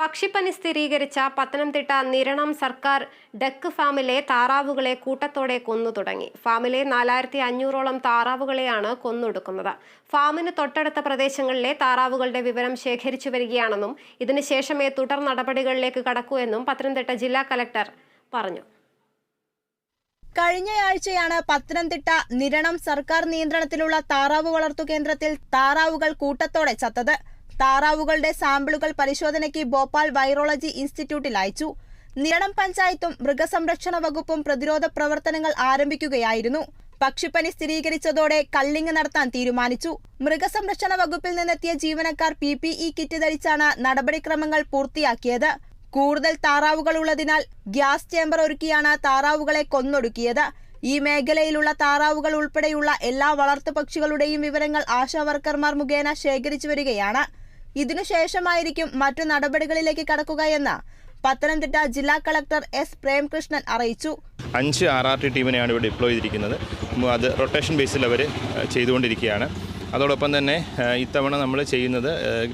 പക്ഷിപ്പനി സ്ഥിരീകരിച്ച പത്തനംതിട്ട നിരണം സർക്കാർ ഡക്ക് ഫാമിലെ താറാവുകളെ കൂട്ടത്തോടെ കൊന്നു തുടങ്ങി. ഫാമിലെ നാലായിരത്തി അഞ്ഞൂറോളം താറാവുകളെയാണ് കൊന്നൊടുക്കുന്നത്. ഫാമിന് തൊട്ടടുത്ത പ്രദേശങ്ങളിലെ താറാവുകളുടെ വിവരം ശേഖരിച്ചു വരികയാണെന്നും ഇതിനുശേഷമേ തുടർ നടപടികളിലേക്ക് കടക്കൂ എന്നും പത്തനംതിട്ട ജില്ലാ കലക്ടർ പറഞ്ഞു. കഴിഞ്ഞയാഴ്ചയാണ് പത്തനംതിട്ട നിരണം സർക്കാർ നിയന്ത്രണത്തിലുള്ള താറാവ് വളർത്തു കേന്ദ്രത്തിൽ താറാവുകൾ കൂട്ടത്തോടെ ചത്തത്. താറാവുകളുടെ സാമ്പിളുകൾ പരിശോധനയ്ക്ക് ഭോപ്പാൽ വൈറോളജി ഇൻസ്റ്റിറ്റ്യൂട്ടിൽ അയച്ചു. നിരണം പഞ്ചായത്തും മൃഗസംരക്ഷണ വകുപ്പും പ്രതിരോധ പ്രവർത്തനങ്ങൾ ആരംഭിക്കുകയായിരുന്നു. പക്ഷിപ്പനി സ്ഥിരീകരിച്ചതോടെ കള്ളിങ് നടത്താൻ തീരുമാനിച്ചു. മൃഗസംരക്ഷണ വകുപ്പിൽ നിന്നെത്തിയ ജീവനക്കാർ പി പി ഇ കിറ്റ് ധരിച്ചാണ് നടപടിക്രമങ്ങൾ പൂർത്തിയാക്കിയത്. കൂടുതൽ താറാവുകൾ ഉള്ളതിനാൽ ഗ്യാസ് ചേമ്പർ ഒരുക്കിയാണ് താറാവുകളെ കൊന്നൊടുക്കിയത്. ഈ മേഖലയിലുള്ള താറാവുകൾ ഉൾപ്പെടെയുള്ള എല്ലാ വളർത്തു പക്ഷികളുടെയും വിവരങ്ങൾ ആശാവർക്കർമാർ മുഖേന ശേഖരിച്ചു വരികയാണ്. ഇതിനുശേഷമായിരിക്കും മറ്റു നടപടികളിലേക്ക് കടക്കുകയെന്ന് പത്തനംതിട്ട ജില്ലാ കളക്ടർ എസ് പ്രേംകൃഷ്ണൻ അറിയിച്ചു. അഞ്ച് ആർ ആർ ടി ടീമിനെയാണ് ഇവിടെ ഡിപ്ലോയ് ചെയ്തിരിക്കുന്നത്. അത് റൊട്ടേഷൻ ബേസിൽ അവർ ചെയ്തുകൊണ്ടിരിക്കുകയാണ്. അതോടൊപ്പം തന്നെ ഇത്തവണ നമ്മൾ ചെയ്യുന്നത്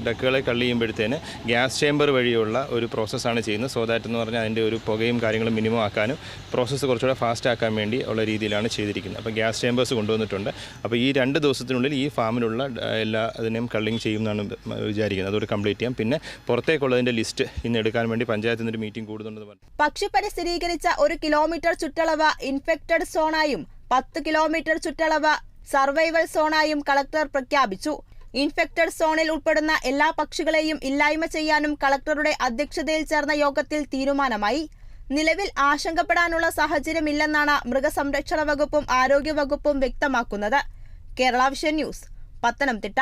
ഡക്കുകളെ കള്ളി ചെയ്യുമ്പോഴത്തേന് ഗ്യാസ് ചേമ്പർ വഴിയുള്ള ഒരു പ്രോസസ്സാണ് ചെയ്യുന്നത്. സോ ദാറ്റ് എന്ന് പറഞ്ഞാൽ അതിന്റെ ഒരു പുകയും കാര്യങ്ങളും മിനിമം ആക്കാനും പ്രോസസ്സ് കുറച്ചുകൂടെ ഫാസ്റ്റ് ആക്കാൻ വേണ്ടി ഉള്ള രീതിയിലാണ് ചെയ്തിരിക്കുന്നത്. അപ്പോൾ ഗ്യാസ് ചേമ്പേഴ്സ് കൊണ്ടുവന്നിട്ടുണ്ട്. അപ്പോൾ ഈ രണ്ട് ദിവസത്തിനുള്ളിൽ ഈ ഫാമിലുള്ള എല്ലാ അതിനെയും കള്ളിങ് ചെയ്യുമെന്നാണ് വിചാരിക്കുന്നത്. അതൊരു കംപ്ലീറ്റ് ചെയ്യാം. പിന്നെ പുറത്തേക്കുള്ളതിന്റെ ലിസ്റ്റ് ഇന്ന് എടുക്കാൻ വേണ്ടി പഞ്ചായത്തിൽ നിന്നൊരു മീറ്റിംഗ് കൂടുന്നുണ്ടെന്ന് പറഞ്ഞു. പക്ഷിപ്പനി സ്ഥിരീകരിച്ച ഒരു കിലോമീറ്റർ ചുറ്റളവ് ഇൻഫെക്റ്റഡ് സോണായും പത്ത് കിലോമീറ്റർ ചുറ്റളവ് സർവൈവൽ സോണായും കളക്ടർ പ്രഖ്യാപിച്ചു. ഇൻഫെക്റ്റഡ് സോണിൽ ഉൾപ്പെടുന്ന എല്ലാ പക്ഷികളെയും ഇല്ലായ്മ ചെയ്യാനും കളക്ടറുടെ അധ്യക്ഷതയിൽ ചേർന്ന യോഗത്തിൽ തീരുമാനമായി. നിലവിൽ ആശങ്കപ്പെടാനുള്ള സാഹചര്യമില്ലെന്നാണ് മൃഗസംരക്ഷണ വകുപ്പും ആരോഗ്യവകുപ്പും വ്യക്തമാക്കുന്നത്. Kerala Vision news Pathanamthitta.